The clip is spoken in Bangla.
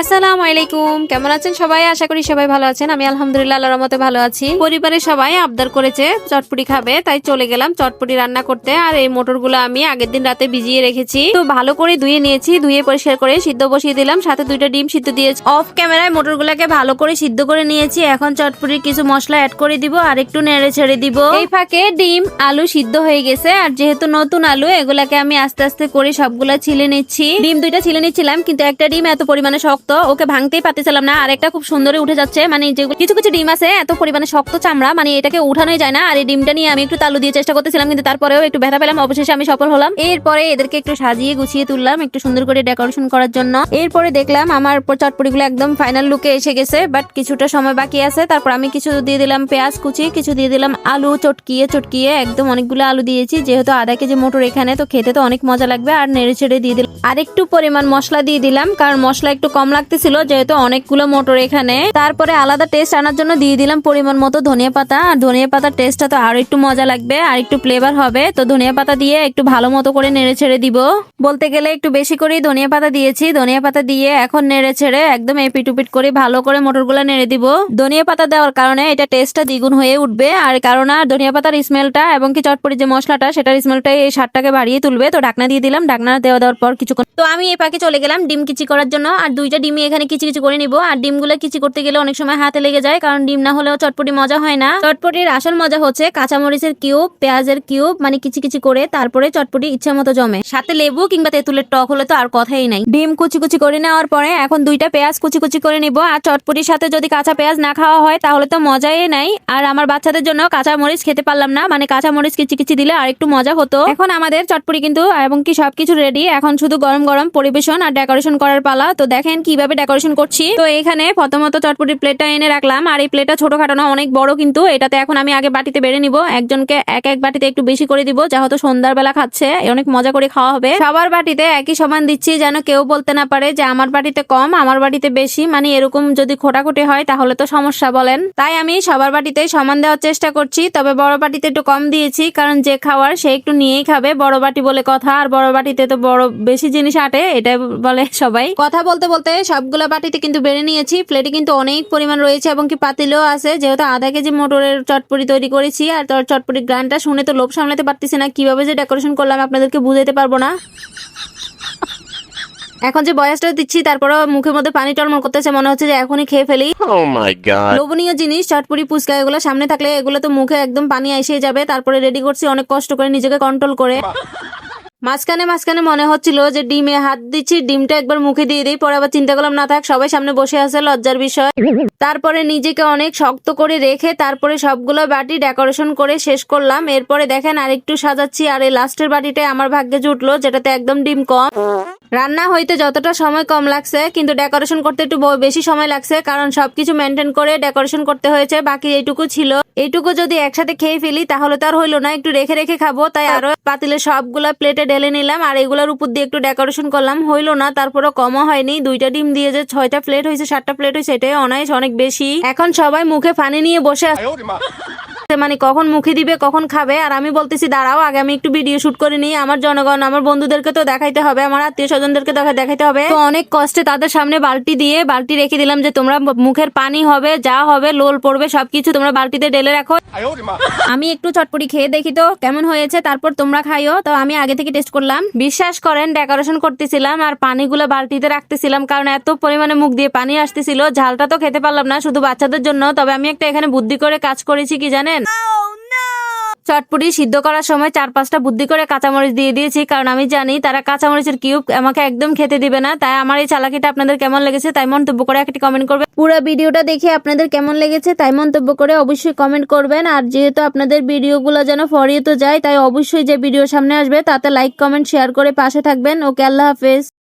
আসসালামু আলাইকুম। কেমন আছেন সবাই? আশা করি সবাই ভালো আছেন। আমি আলহামদুলিল্লাহ আল্লাহর রহমতে ভালো আছি। পরিবারের সবাই আবদার করেছে চটপটি খাবে, তাই চলে গেলাম চটপটি রান্না করতে। আর এই মোটরগুলো আমি আগের দিন রাতে ভিজিয়ে রেখেছি। তো ভালো করে ধুয়ে নিয়েছি, ধুয়ে পরিষ্কার করে সিদ্ধ বসিয়ে দিলাম। সাথে দুইটা ডিম সিদ্ধ দিয়েছি অফ ক্যামেরায় মোটরগুলোকে ভালো করে সিদ্ধ করে নিয়েছি। এখন চটপটির কিছু মশলা অ্যাড করে দিব আর একটু নেড়ে ছেড়ে দিব। এই ফাঁকে ডিম, আলু সিদ্ধ হয়ে গেছে। আর যেহেতু নতুন আলু, এগুলাকে আমি আস্তে আস্তে করে সবগুলা ছিলে নিচ্ছি। ডিম দুইটা ছিলে নিচ্ছিলাম, কিন্তু একটা ডিম এত পরিমাণে শক্ত ওকে ভাঙতেই পারতেছিলাম না। আর একটা খুব সুন্দরই উঠে যাচ্ছে মানে যেগুলো কিছু কিছু ডিম আছে, এত পরিমাণে শক্ত চামড়া মানে এটাকে উঠানোই যায় না। আর এই ডিমটা নিয়ে আমি একটু তালু দিয়ে চেষ্টা করতেছিলাম, কিন্তু তারপরেও একটু ব্যথা পেলাম। অবশেষে আমি সফল হলাম। এরপরে এদেরকে একটু সাজিয়ে গুছিয়ে তুললাম, একটু সুন্দর করে ডেকোরেশন করার জন্য। এরপরে দেখলাম আমার চটপটিগুলো একদম ফাইনাল লুকে এসে গেছে বাট কিছুটা সময় বাকি আছে। তারপর আমি কিছু দিয়ে দিলাম পেঁয়াজ কুচি, কিছু দিয়ে দিলাম আলু চটকিয়ে চটকিয়ে একদম অনেকগুলো আলু দিয়েছি। যেহেতু আধা কেজি মোটর এখানে, তো খেতে তো অনেক মজা লাগবে। আর নেড়ে ছেড়ে দিয়ে দিলাম। আর একটু পরিমাণ মশলা দিয়ে দিলাম, কারণ মশলা একটু কম লাগতেছিল যেহেতু অনেকগুলো মোটর এখানে। তারপরে আলাদা টেস্ট আনার জন্য দিয়ে দিলাম পরিমাণ মতো ধনিয়া পাতা। আর ধনিয়া পাতার টেস্টটা তো আরও একটু মজা লাগবে, আর একটু ফ্লেভার হবে। তো ধনিয়া পাতা দিয়ে একটু ভালো মতো করে নেড়ে ছেড়ে দিব। বলতে গেলে একটু বেশি করেই ধনিয়া পাতা দিয়েছি। ধনিয়া পাতা দিয়ে এখন নেড়ে ছেড়ে একদম এপিট উপিট করে ভালো করে মোটরগুলো নেড়ে দিব। ধনিয়া পাতা দেওয়ার কারণে এটা টেস্টটা দ্বিগুণ হয়ে উঠবে। আর কারণ আর ধনিয়া পাতার স্মেলটা এবং কি চটপটি যে মশলাটা, সেটার স্মেলটাই এই স্বাদটাকে বাড়িয়ে তুলবে। তো ঢাকনা দিয়ে দিলাম। ঢাকনা দেওয়া দেওয়ার পর কিছুক্ষণ তো আমি এই পাকে চলে গেলাম ডিম কিচি করার জন্য। আর দুইটা ডিমই এখানে কিচি কিচি করে নিব। আর ডিমগুলো কিচি করতে গেলে অনেক সময় হাতে লেগে যায়, কারণ ডিম না হলেও চটপটি মজা হয় না। চটপটির আসল মজা হচ্ছে কাঁচামরিচের কিউব, পেঁয়াজের কিউব মানে কিচি কিচি করে তারপরে চটপটি ইচ্ছা মতো জমে। সাথে লেবু কিংবা তেঁতুলের টক হলে তো আর কথাই নাই। ডিম কুচি কুচি করে নেওয়ার পরে এখন দুইটা পেঁয়াজ কুচি কুচি করে নিব। আর চটপটির সাথে যদি কাঁচা পেঁয়াজ না খাওয়া হয়, তাহলে তো মজাই নাই। আর আমার বাচ্চাদের জন্য কাঁচা মরিচ খেতে পারলাম না মানে কাঁচা মরিচ কিচি কিচি দিলে আর একটু মজা হতো। এখন আমাদের চটপটি কিন্তু, এবং কি সবকিছু রেডি এখন শুধু গরম গরম পরিবেশন আর ডেকোরেশন করার পালা। তো দেখেন কীভাবে ডেকোরেশন করছি। তো এখানে প্রথমত চটপটির প্লেটটা এনে রাখলাম। আর এই প্লেটটা ছোটখাটো না, অনেক বড় কিন্তু। এটাতে এখন আমি আগে বাটিতে বেড়ে নিব। একজনকে এক এক বাটিতে একটু বেশি করে দিব, যেহেতু সন্ধ্যার বেলা খাচ্ছে অনেক মজা করে খাওয়া হবে। সবার বাটিতে একই সমান দিচ্ছি, যেন কেউ বলতে না পারে যে আমার বাটিতে কম, আমার বাটিতে বেশি। মানে এরকম যদি খোটাখুটি হয়, তাহলে তো সমস্যা বলেন। তাই আমি সবার বাটিতে সমান দেওয়ার চেষ্টা করছি। তবে বড় বাটিতে একটু কম দিয়েছি, কারণ যে খাওয়ার সে একটু নিয়েই খাবে। বড় বাটি বলে কথা, আর বড় বাটিতে তো বড় বেশি জিনিস আটে এটা বলে সবাই। কথা বলতে বলতে সবগুলা বাটিতে কিন্তু বেড়ে নিয়েছি। প্লেটে কিন্তু অনেক পরিমাণ রয়েছে এবং কি পাতিলেও আছে। যেহেতু আধা কেজি মোটরের চটপটি তৈরি করেছি আর তোর চটপটি গ্রানটা শুনে তো লোভ সামলাতে পারতেছি না কীভাবে যে ডেকোরেশন করলাম আপনাদেরকে বুঝাইতে পারব না। এখন যে বয়সটা দিচ্ছি তারপরও মুখের মধ্যে পানি টলমল করতেছে মনে হচ্ছে যে এখনই খেয়ে ফেলি। Oh. লোভনীয় জিনিস চটপটি ফুচকা এগুলো সামনে থাকলে এগুলো তো মুখে একদম পানি এসে যাবে। তারপরে রেডি করছি অনেক কষ্ট করে নিজেকে কন্ট্রোল করে। মাঝখানে মাঝখানে মনে হচ্ছিল যে ডিমে হাত দিচ্ছি, ডিমটা একবার মুখে দিয়ে দিই, পরে আবার চিন্তা করলাম, না থাক, সবাই সামনে বসে আছে, লজ্জার বিষয়। তারপরে নিজেকে অনেক শক্ত করে রেখে তারপরে সবগুলো বাটি ডেকোরেশন করে শেষ করলাম। এরপরে দেখেন আরেকটু সাজাচ্ছি, আর এই লাস্টের বাটিটাই আমার ভাগ্যে জুটলো যেটাতে একদম ডিম কম। রান্না হইতে যতটা সময় কম লাগছে, কিন্তু ডেকোরেশন করতে একটু বেশি সময় লাগছে, কারণ সবকিছু মেনটেন করে ডেকোরেশন করতে হয়েছে, বাকি এইটুকু ছিল। এইটুকু যদি একসাথে খেয়ে ফেলি, তাহলে তো আর হইল না, একটু রেখে রেখে খাব, তাই আরও পাতিলে সবগুলা প্লেটে ঢেলে নিলাম আর এগুলোর উপর দিয়ে একটু ডেকোরেশন করলাম। হইল না তারপরে কমও হয়নি। দুইটা ডিম দিয়ে যে ছয়টা প্লেট হয়েছে, সাতটা প্লেট হয়েছে, এটাই অনায়স অনেক বেশি। এখন সবাই মুখে পানি নিয়ে বসে আছে মানে কখন মুখে দিবে কখন খাবে আর আমি বলতেছি দাঁড়াও আগে আমি একটু ভিডিও শুট করে নিই আমার জনগণ আমার বন্ধুদেরকে তো দেখাইতে হবে আমার আত্মীয় স্বজনদেরকে দেখা দেখাইতে হবে। তো অনেক কষ্টে তাদের সামনে বালতি দিয়ে বালতি রেখে দিলাম যে তোমরা মুখের পানি হবে যা হবে লোল পড়বে সবকিছু তোমরা বালতিতে ঢেলে রাখো। আমি একটু চটপটি খেয়ে দেখি তো কেমন হয়েছে তারপর তোমরা খাইও। তো আমি আগে থেকে টেস্ট করলাম। বিশ্বাস করেন ডেকোরেশন করতেছিলাম আর পানিগুলো বালতিতে রাখতেছিলাম কারণ এত পরিমাণে মুখ দিয়ে পানি আসতেছিল ঝালটা তো খেতে পারলাম না শুধু বাচ্চাদের জন্য। তবে আমি একটা এখানে বুদ্ধি করে কাজ করেছি কি জানেন চটপটি সিদ্ধ করার সময় চার পাঁচটা বুদ্ধি করে কাঁচামরিচ দিয়ে দিয়েছি, কারণ আমি জানি তারা কাঁচামরিচের কিউব আমাকে একদম খেতে দিবে না। তাই আমার এই চালাকিটা আপনাদের কেমন লেগেছে তাই মন্তব্য করে একটি কমেন্ট করবে পুরো ভিডিওটা দেখে আপনাদের কেমন লেগেছে তাই মন্তব্য করে অবশ্যই কমেন্ট করবেন। আর যেহেতু আপনাদের ভিডিওগুলো যেন ফরিয়ে তো যায়, তাই অবশ্যই যে ভিডিও সামনে আসবে তাতে লাইক কমেন্ট শেয়ার করে পাশে থাকবেন। ওকে, আল্লাহ হাফেজ।